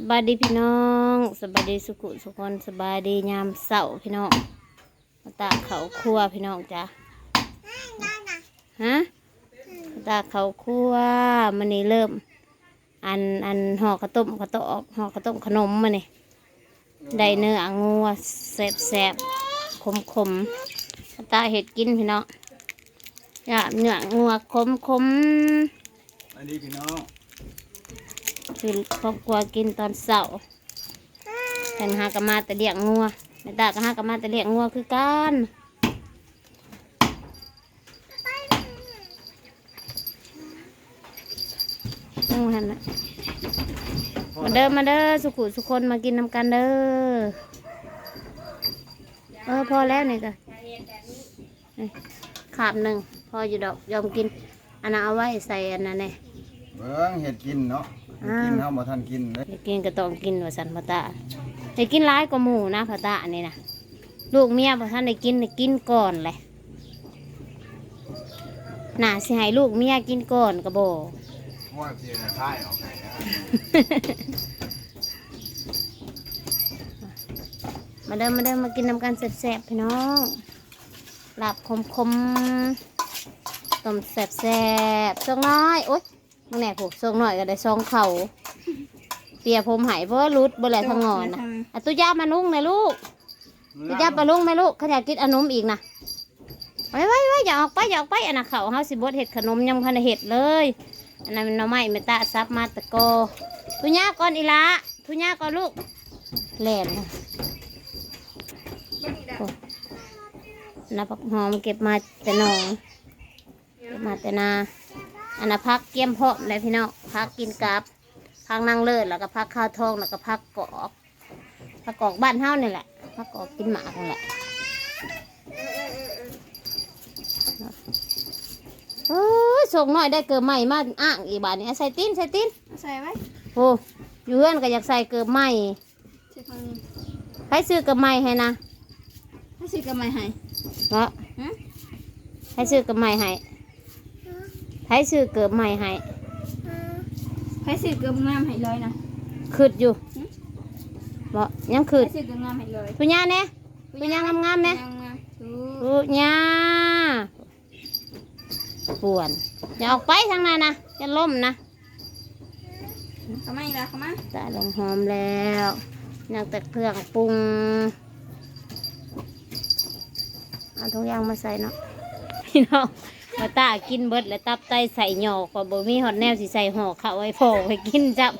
สบายดีพี่น้องสบายดีสุขุสุคนสบายดียามเสาร์พี่น้องมาตาเขาครัวพี่น้องจ้ะฮะมาตาเขาครัวมันนี่เริ่ม อันอันห่อข้าวต้มข้าวต้มห่อข้าวต้มขนมมาเนี่ยได้เนื้องัวแสบแสบขมขมมาตาเห็ดกินพี่น้องอย่าเนื้องัวขมขมอันนี้พี่น้อง คือครอบครัวกินตอนเสาร์แต่หากะมาแต่เลี้ยงงัวแม่ตาก็หากะมาแต่เลี้ยงงัวคือกันงูหันนะมาเด้อมาเด้อสุขุสุคนมากินน้ำกันเด้อเออพอแล้วนี่ก็ขาบหนึ่งพออยู่ดอกยอมกินอันนั้นเอาไว้ใส่อันนั้นเนี่ยเบิ้งเห็ดกินเนาะ เห็ดกินอ่าเฮาบ่ทันกินเลยอยากกินก็ต้องกินว่าสันพะตาได้กินร้ายกว่าหมูนะพะตานี่นะลูกเมียพอท่านได้กินได้กินก่อนเลยน่าสิให้ลูกเมียกินก่อนกระโบว่าสิท้ายออกไงนะมาเดิมมาเดิมมากินน้ำกันแซ่บๆพี่น้องหลับคมคมๆต้มแซ่บๆซองน้อยโอ๊ย มึงแหน่ผูกซองน้อยก็ได้ซองเข่าเปียผมหายเพราะว่ารุดบ่แหละทางงอนนะอะตุย่ามานุ่งนะลูกไปจับปลาลุงไหมลูกเขาอยากกินขนมอีกนะไว้ไว้ไว้อย่าออกไปอย่าออกไปอันน่ะเขาเฮาสิบดเห็ดขนมยังพันเห็ดเลยอันนั้นมันหน่อไม้เมตาซับมาตะโกทุญ่าก่อนอีละทุญ่าก่อนลูกแหลนโอ้น้ำผักหอมเก็บมาแต่หนองเก็บมาแต่นา อันน่ะพักเกี๊ยมเพาะเลยพี่น้องพักกินกับพักนั่งเลิศแล้วก็พักข้าวทองแล้วก็พักกอกพักกอกบ้านเฮานี่แหละพักกอกกินหมากนั่นแหละโอ้ยส่งหน่อยได้เกิดใหม่มาอ้างอีกบาทนี้ใส่ตีนใส่ตีนใส่ไว้โอ้อยู่เพื่อนก็อยากใส่เกิดใหม่ใส่ฟังนี้ใครซื้อเกิดใหม่ให้นะให้ซื้อกับไม้ให้เนาะฮะให้ซื้อเกิดใหม่ให้ ให้ซื้อเกิดใหม่ให้ให้ซื้อกับงามให้เลยนะคืดอยู่บ่ยังคืให้ดซื้อกับงามให้เลยทุญ่าเนี่ยทุญ่างามๆเนี่ยงามงามถูทุญ่าป่วนอย่าออกไปทางนั้นนะจะล้มนะเข้ามาอีกแล้วเข้ามาใส่ลงหอมแล้วยังแต่เครื่องปรุงเอาทุกอย่างมาใส่เนาะพี่น้อง มาตากินเบิดแล้วตับไตใส่หยอกกว่าบ่มีหอดแนวสิใส่ห่อข้าไว้พอไว้กินจับ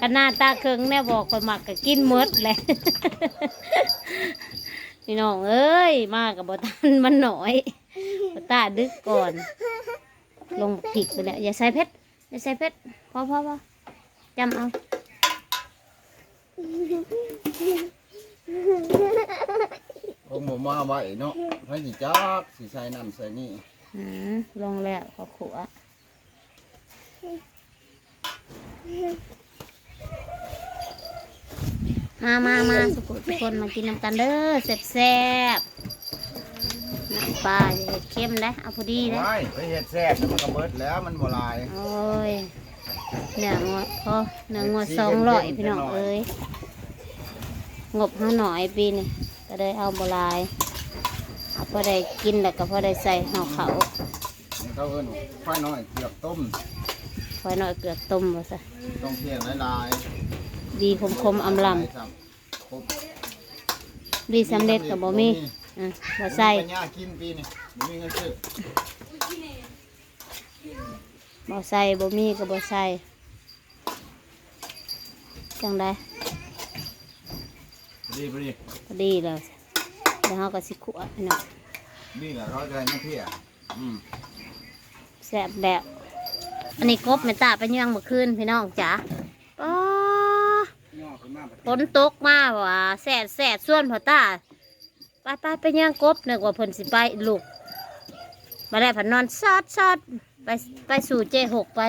ขนาดตาเคืองแน่บอกคนหมักก็กินเมดแหละพี่น้องเอ้ยมากับบ่ทันมันหน่อยมาตาดึกก่อน ลงผิดไปแล้วอย่าใส่เพชรอย่าใส่เพชรพอพอพอจำเอาผมบ่มาไว้เนาะให้สิจักสิใส่น้ำใส่นี่ อืมลงแล้วขอขัวมามามาสุกุทุกคนมากินน้ำกันเด้อแซ่บแซ่บๆน้ำปลาอย่าเห็ดเข้มนะเอาพอดีนะไว้ไปเฮ็ดแซ่บแล้วมันก็เบิดแล้วมันบ่หลายโอ้ยเนื้องวดพอเนื้องวดสองร้อยพี่น้องเอ้ยงบห้าหน่อยปีนี่ก็ได้เอาบหลายเอาพอได้กินแล้วก็พอได้ใส่ห่อเขาวนี่เขาเอิ้นไฟน้อยเกือบต้มไว้หน่อยเกลือต้มมาซะต้องเพียงหลายดีคมคมๆอำลครับครบำดีสำเร็จกับบ่มีอะบ่ใส่ไปย่ากินปีนี่บ่มีเงินซื้อบ่ใส่บ่มีก็บ่ใส่จังได้ดีบ่ดีก็ดีแล้วเดี๋ยวเฮาก็สิขัวพี่น้อง ดีแหละร้อยใจไม่เพียอืมแซ่บแล้วอันนี้กบแม่ตาไปย่างเมื่อคืนพี่น้องจ๋าป๊าย่อขึ้นมาบัดฝนตกมาว่าแสดแสดส่วนพ่อตาไปไปไปย่างกบนึกว่าเพิ่นสิไปลูกมาได้ผันนอนซอดซอดไปไปสู่เจหกไป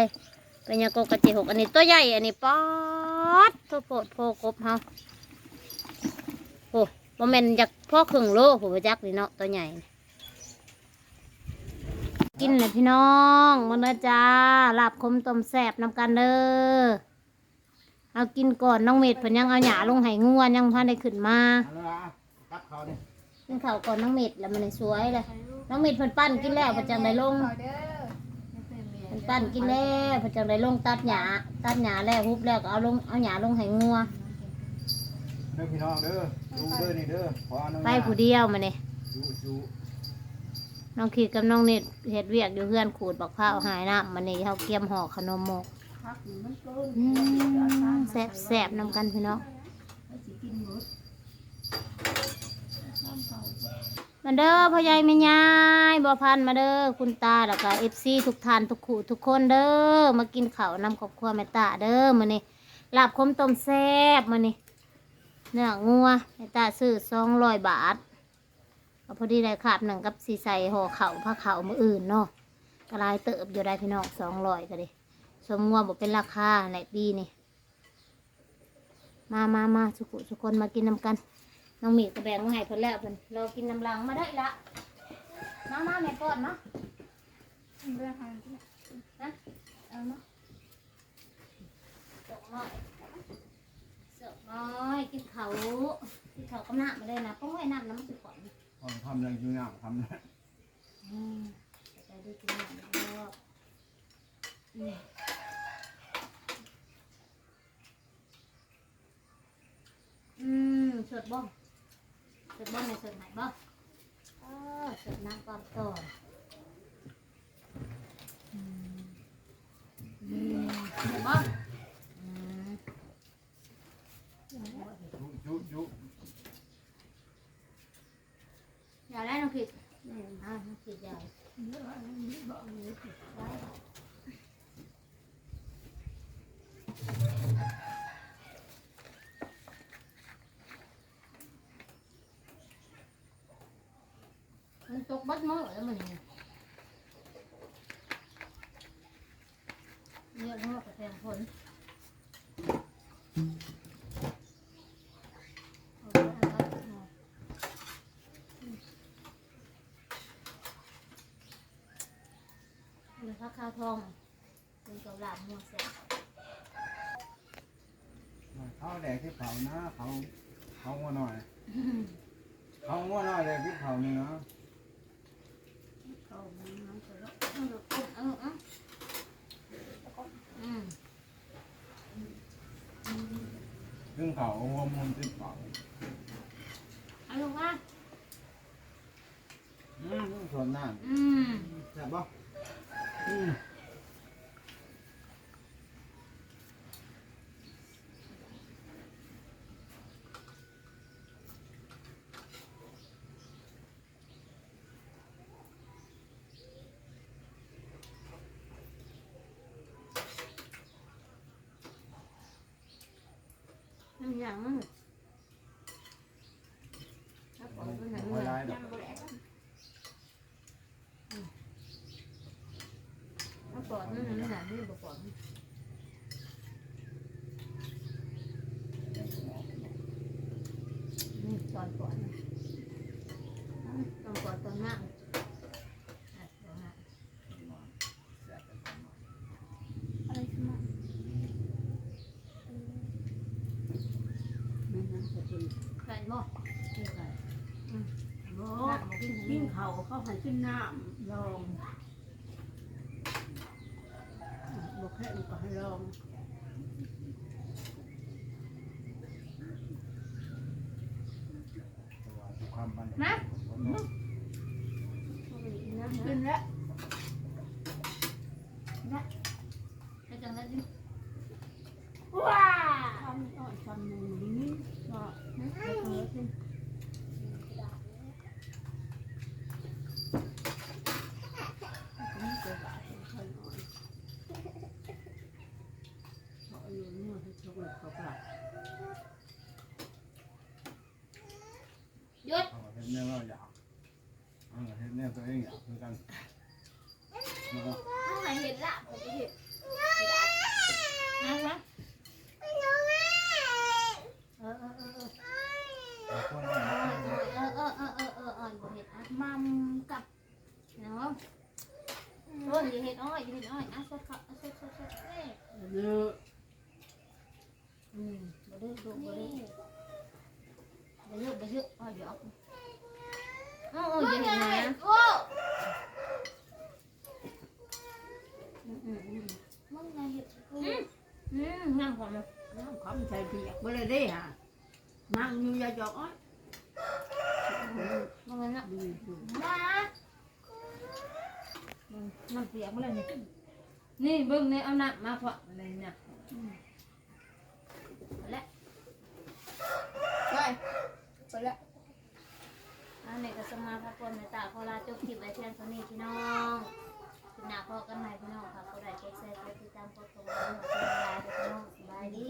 ไปย่างกบกับเจหกอันนี้ตัวใหญ่อันนี้ป๊อดโทโพดโพกบเฮาโอ้โมเมนจากพ่อครึ่งโลผู้ประจักนี่เนาะตัวใหญ่นี่ กินเลยพี่น้องมาเด้อจ้าลาบคมต้มแซ่บนำกันเด้อเอากินก่อนน้องเม็ดเพิ่นยังเอาหยาลงให้งัวยังพันได้ขึ้นมาเอาละตักเขาเนี่ยกินข้าวก่อนน้องเม็ดแล้วมันเลยสวยเลยน้องเม็ดเพิ่นปั้นกินแล้วเพิ่นจังได้ลงขอเด้อไม่เคยเมียเพิ่นปั้นกินแล้วเพิ่นจังได้ลงตัดหญ้าตัดหญ้าแล้วฮุบแล้วก็เอาลงเอาหญ้าลงให้งัวเด้อพี่น้องเด้อดูเด้อนี่เด้อขออนุญาตไปผู้เดียวมานี่ดูดู น้องขีดกับน้องเน็ตเฮ็ดเวียกอยู่เพื่อนขูดบักพร้าวหายน้ำมันนี่เฮาเกียมห่อขนมหมกอืมแซ่บแซ่บๆนำกันพี่น้องมาเด้อพ่อใหญ่แม่ยายบ่พันมาเด้อคุณตาแล้วก็ FC ทุกท่านทุกคู่ทุกคนเด้อมากินข้าวนำครอบครัวแม่ตาเด้อมื้อนี้ลาบคมต้มแซ่บมื้อนี้เนื้องัวแม่ตาซื้อ200บาท ก็พอดีได้ขาบหนึ่งกับสีใส่ห่อเข่าวผ้าขาวมืออื่นเนาะก็หลายเติบอยู่ได้พี่น้อง200ก็ดิสมงัวบอกเป็นราคาในปีนี่มามามาสุกุสุคนมากินน้ำกันน้องหมีกระแบงมาให้เพิ่นแล้วเพิ่นรอกินน้ำลังมาได้ละมามาแม่ป้อนเนาะเรื่องทางที่นะเอาเนาะสกน้อยสกน้อยกินเขาวกินเขาวกำน้ำมาได้นะป้องไว้น้ำน้ำมันสิก่อน ผมทำยังอยู่น้ำทำนะอืมไปดูกินน้ำแล้วอืมอืมสดบ้องสดบ้องในสดไหนบ้องอ๋อสดน้ำก่อนต่ออืมอืมบ้องอืม จุจุจุ อย่าได้น้องผิดอ่าน้องผิดใหญ่ มันตกบัดมือแล้วมันเนี่ยเยอะมากกว่าแทงผลเอาไว้เอาไว้เอาไว้เหลือข้าวทองเป็นกับหลามมัวแสบเขาแดกที่เขานะเขาเขางัวหน่อยเขางัวหน่อยแดกที่เขานี่เข้าะ เอาลูกเอาลูกาอืมซึ่งเขางัวมุนที่เขาเอาลูกมาอืมส่วนน้าอืมแซ่บปะอืม น้ำยางมันเอาปล่อยไปไหนไว้เลยร้ายดอกยำแหลกเอาปล่อยมันไม่ได้ไม่ได้ปล่อยมันนี่ตอนปล่อยมันตอนปล่อยตอนหน้าอะตอนหน้า อะไรขึ้นมา ไก่บ่นี่ไก่หน้ามากินเขาเขาให้นน้ำลองบอกให้อุก็ให้ลองความมันนะกินแล้วให้จังเลยดิว้า ห้ชกเลยเขาปรับหยุดเขาเห็นเนี่ยเราอยากเอาเห็นเนี่ยตัวเองอยากคือกันแล้วก็ถ้าไหนเห็นละผมจะเห็น นะคะเออเออเออเออ เอา คนละอย่างเออเออเออเออเออเอออ่อนบ่เห็ดอะมัมกับเนาะโอ้ยอย่าเห็ดอ้อยอย่าเห็ดอ้อยอะสดเขาอะสดสดสดเอ้ยเยอะเบ่ได้ไปเยอะไปเยอะเอาหยอกเอ้าโอ้ยอย่าเห็นนะโอ้อืมอืมอืมมึงไงเห็ดกูอืมงามกว่ามั้ยน้ำคำใส่เปียกไปเลยเด้ฮะ นั่งอยู่อย่าหยอกอ้อยบ่งั้นน่ะดูดูมามันเปียกบ่เลยนี่นี่เบิ่งนี่เอาน้ำมาพออะไรเนี่ยไปไปละอันนี้ก็สมาพักผ่อนในตาขอลาจบคลิปไว้เพียงเท่านี้พี่น้องคุณหน้าพอกันใหม่พี่น้องค่ะกดไลค์กดแชร์กดติดตามกดกระดิ่งกดกระดิ่งพี่น้องสบายดี